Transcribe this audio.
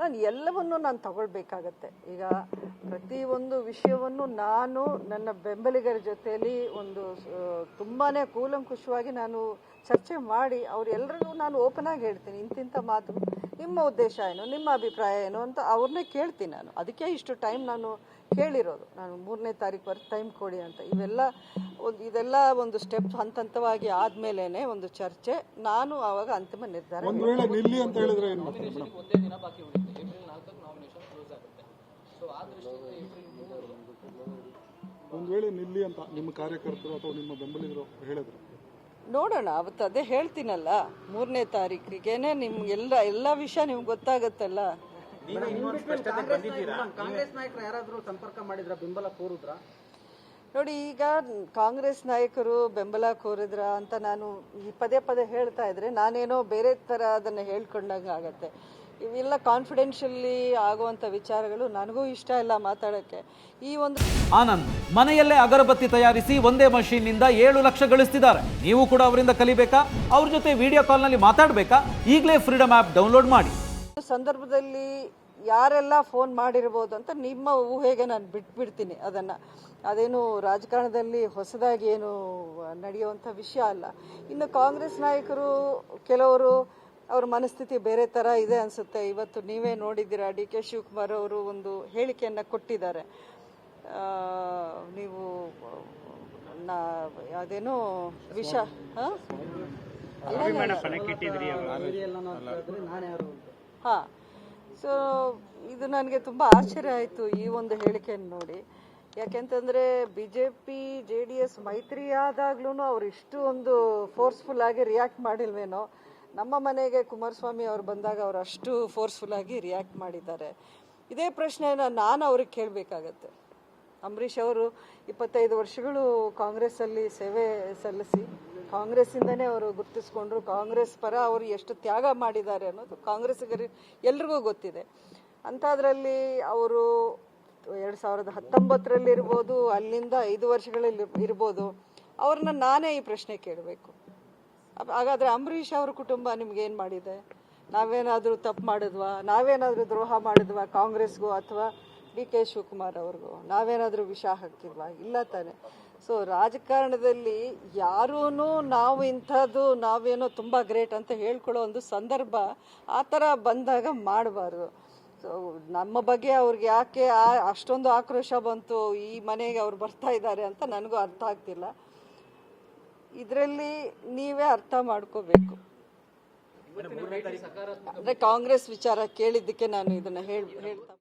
ನಾನು ಎಲ್ಲವನ್ನು ನಾನು ತಗೊಳ್ಬೇಕಾಗತ್ತೆ. ಈಗ ಪ್ರತಿಯೊಂದು ವಿಷಯವನ್ನು ನಾನು ನನ್ನ ಬೆಂಬಲಿಗರ ಜೊತೆಯಲ್ಲಿ ಒಂದು ತುಂಬಾ ಕೂಲಂಕುಷವಾಗಿ ನಾನು ಚರ್ಚೆ ಮಾಡಿ ಅವರೆಲ್ಲರಿಗೂ ನಾನು ಓಪನ್ ಆಗಿ ಹೇಳ್ತೀನಿ. ಇಂತಿಂಥ ಮಾತು. ನಿಮ್ಮ ಉದ್ದೇಶ ಏನು ನಿಮ್ಮ ಅಭಿಪ್ರಾಯ ಏನು ಅಂತ ಅವ್ರನ್ನೇ ಕೇಳ್ತೀನಿ ನಾನು. ಅದಕ್ಕೆ ಇಷ್ಟು ಟೈಮ್ ನಾನು ಕೇಳಿರೋದು. ನಾನು ಮೂರನೇ ತಾರೀಕುವರೆಗೆ ಟೈಮ್ ಕೊಡಿ ಅಂತ. ಇವೆಲ್ಲ ಒಂದು ಇದೆಲ್ಲ ಒಂದು ಸ್ಟೆಪ್ ಹಂತ ಹಂತವಾಗಿ ಆದ್ಮೇಲೆನೆ ಒಂದು ಚರ್ಚೆ. ನಾನು ಆವಾಗ ಅಂತಿಮ ನಿರ್ಧಾರ ಒಂದ್ ವೇಳೆ ನಿಲ್ಲಿ ಅಂತ ಹೇಳಿದ್ರೆ ಏನ್? ಮಾಡ್ತಾರೆ ಮೇಡಮ್ ಒಂದೇ ದಿನ ಬಾಕಿ ಉಳಿಯುತ್ತೆ ಏಪ್ರಿಲ್ ನಾಲ್ಕಕ್ಕೆ ನಾಮಿನೇಷನ್ ಕ್ಲೋಸ್ ಆಗುತ್ತೆ. ಸೊ ಆ ದೃಷ್ಟಿಯಿಂದ ಏಪ್ರಿಲ್ ಒಂದ್ ವೇಳೆ ನಿಲ್ಲಿ ಅಂತ ನಿಮ್ಮ ಕಾರ್ಯಕರ್ತರು ಅಥವಾ ನಿಮ್ಮ ಬೆಂಬಲಿಗರು ಹೇಳಿದ್ರು. ನೋಡೋಣ ಅವತ್ತು ಅದೇ ಹೇಳ್ತೀನಲ್ಲ ಮೂರನೇ ತಾರೀಕಿಗೆನೆ ನಿಮ್ಗೆ ಎಲ್ಲ ಎಲ್ಲ ವಿಷಯ ನಿಮ್ಗೆ ಗೊತ್ತಾಗತ್ತಲ್ಲ? ಕಾಂಗ್ರೆಸ್ ನಾಯಕರು ಯಾರಾದ್ರೂ ಸಂಪರ್ಕ ಮಾಡಿದ್ರ ಬೆಂಬಲ ಕೋರಿದ್ರ? ನೋಡಿ ಈಗ ಕಾಂಗ್ರೆಸ್ ನಾಯಕರು ಬೆಂಬಲ ಕೋರಿದ್ರ ಅಂತ ನಾನು ಈ ಪದೇ ಪದೇ ಹೇಳ್ತಾ ಇದ್ರೆ ನಾನೇನೋ ಬೇರೆ ತರ ಅದನ್ನ ಹೇಳ್ಕೊಂಡಂಗೆ ಆಗತ್ತೆ ಇವೆಲ್ಲ ಕಾನ್ಫಿಡೆನ್ಷಿಯಲಿ ಆಗುವಂತ ವಿಚಾರಗಳು ನನಗೂ ಇಷ್ಟ ಇಲ್ಲ ಮಾತಾಡೋಕ್ಕೆ. ಈ ಒಂದು ಆನಂದ್ ಮನೆಯಲ್ಲೇ ಅಗರಬತ್ತಿ ತಯಾರಿಸಿ ಒಂದೇ ಮಷೀನ್ನಿಂದ ಏಳು ಲಕ್ಷ ಗಳಿಸ್ತಿದ್ದಾರೆ. ನೀವು ಕೂಡ ಅವರಿಂದ ಕಲಿಬೇಕಾ? ಅವ್ರ ಜೊತೆ ವಿಡಿಯೋ ಕಾಲ್ನಲ್ಲಿ ಮಾತಾಡಬೇಕಾ? ಈಗಲೇ ಫ್ರೀಡಮ್ ಆ್ಯಪ್ ಡೌನ್ಲೋಡ್ ಮಾಡಿ. ಸಂದರ್ಭದಲ್ಲಿ ಯಾರೆಲ್ಲ ಫೋನ್ ಮಾಡಿರ್ಬೋದು ಅಂತ ನಿಮ್ಮ ಊಹೆಗೆ ನಾನು ಬಿಟ್ಬಿಡ್ತೀನಿ ಅದನ್ನ. ಅದೇನು ರಾಜಕಾರಣದಲ್ಲಿ ಹೊಸದಾಗಿ ಏನು ನಡೆಯುವಂಥ ವಿಷಯ ಅಲ್ಲ. ಇನ್ನು ಕಾಂಗ್ರೆಸ್ ನಾಯಕರು ಕೆಲವರು ಅವ್ರ ಮನಸ್ಥಿತಿ ಬೇರೆ ಥರ ಇದೆ ಅನ್ಸುತ್ತೆ. ಇವತ್ತು ನೀವೇ ನೋಡಿದ್ದೀರಾ ಡಿ ಕೆ ಶಿವಕುಮಾರ್ ಅವರು ಒಂದು ಹೇಳಿಕೆಯನ್ನು ಕೊಟ್ಟಿದ್ದಾರೆ. ನೀವು ನಾ ಅದೇನೋ ವಿಷ ಹಾಂ? ಹಾ. ಸೊ ಇದು ನನಗೆ ತುಂಬ ಆಶ್ಚರ್ಯ ಆಯಿತು ಈ ಒಂದು ಹೇಳಿಕೆಯನ್ನು ನೋಡಿ. ಯಾಕೆಂತಂದ್ರೆ B J P J D S ಮೈತ್ರಿ ಆದಾಗ್ಲೂ ಅವ್ರು ಇಷ್ಟು ಒಂದು ಫೋರ್ಸ್ಫುಲ್ ಆಗಿ ರಿಯಾಕ್ಟ್ ಮಾಡಿಲ್ವೇನೋ. ನಮ್ಮ ಮನೆಗೆ ಕುಮಾರಸ್ವಾಮಿ ಅವರು ಬಂದಾಗ ಅವರು ಅಷ್ಟು ಫೋರ್ಸ್ಫುಲ್ ಆಗಿ ರಿಯಾಕ್ಟ್ ಮಾಡಿದ್ದಾರೆ. ಇದೇ ಪ್ರಶ್ನೆಯನ್ನ ನಾನು ಅವ್ರಿಗೆ ಕೇಳಬೇಕಾಗತ್ತೆ. ಅಂಬರೀಷ್ ಅವರು ಇಪ್ಪತ್ತೈದು ವರ್ಷಗಳು ಕಾಂಗ್ರೆಸ್ಸಲ್ಲಿ ಸೇವೆ ಸಲ್ಲಿಸಿ, ಕಾಂಗ್ರೆಸ್ಸಿಂದನೇ ಅವರು ಗುರುತಿಸ್ಕೊಂಡ್ರು, ಕಾಂಗ್ರೆಸ್ ಪರ ಅವರು ಎಷ್ಟು ತ್ಯಾಗ ಮಾಡಿದ್ದಾರೆ ಅನ್ನೋದು ಕಾಂಗ್ರೆಸ್ಸಿಗರು ಎಲ್ರಿಗೂ ಗೊತ್ತಿದೆ. ಅಂಥದ್ರಲ್ಲಿ ಅವರು ಎರಡು ಸಾವಿರದ ಹತ್ತೊಂಬತ್ತರಲ್ಲಿ ಇರ್ಬೋದು ಅಲ್ಲಿಂದ ಐದು ವರ್ಷಗಳಲ್ಲಿ ಇರ್ಬೋದು, ಅವ್ರನ್ನ ನಾನೇ ಈ ಪ್ರಶ್ನೆ ಕೇಳಬೇಕು. ಹಾಗಾದ್ರೆ ಅಂಬರೀಷ್ ಅವ್ರ ಕುಟುಂಬ ನಿಮ್ಗೆ ಏನು ಮಾಡಿದೆ? ನಾವೇನಾದರೂ ತಪ್ಪು ಮಾಡಿದ್ವಾ? ನಾವೇನಾದರೂ ದ್ರೋಹ ಮಾಡಿದ್ವಾ ಕಾಂಗ್ರೆಸ್ಗೂ ಅಥವಾ ಡಿ ಕೆ ಶಿವಕುಮಾರ್ ಅವ್ರಿಗೂ? ನಾವೇನಾದರೂ ವಿಷ ಹಾಕ್ತಿದ್ವಾ ಇಲ್ಲ ತಾನೆ. ಸೊ ರಾಜಕಾರಣದಲ್ಲಿ ಯಾರೂ ನಾವು ಇಂಥದ್ದು ನಾವೇನೋ ತುಂಬ ಗ್ರೇಟ್ ಅಂತ ಹೇಳ್ಕೊಳ್ಳೋ ಒಂದು ಸಂದರ್ಭ ಆ ಥರ ಬಂದಾಗ ಮಾಡಬಾರ್ದು. ಸೊ ನಮ್ಮ ಬಗ್ಗೆ ಅವ್ರಿಗೆ ಯಾಕೆ ಅಷ್ಟೊಂದು ಆಕ್ರೋಶ ಬಂತು, ಈ ಮನೆಗೆ ಅವ್ರು ಬರ್ತಾ ಇದ್ದಾರೆ ಅಂತ ನನಗೂ ಅರ್ಥ ಆಗ್ತಿಲ್ಲ. ಇದರಲ್ಲಿ ನೀವೇ ಅರ್ಥ ಮಾಡ್ಕೋಬೇಕು. ಅಂದ್ರೆ ಕಾಂಗ್ರೆಸ್ ವಿಚಾರ ಕೇಳಿದ್ದಕ್ಕೆ ನಾನು ಇದನ್ನ ಹೇಳ್ ಹೇಳ್ತಾ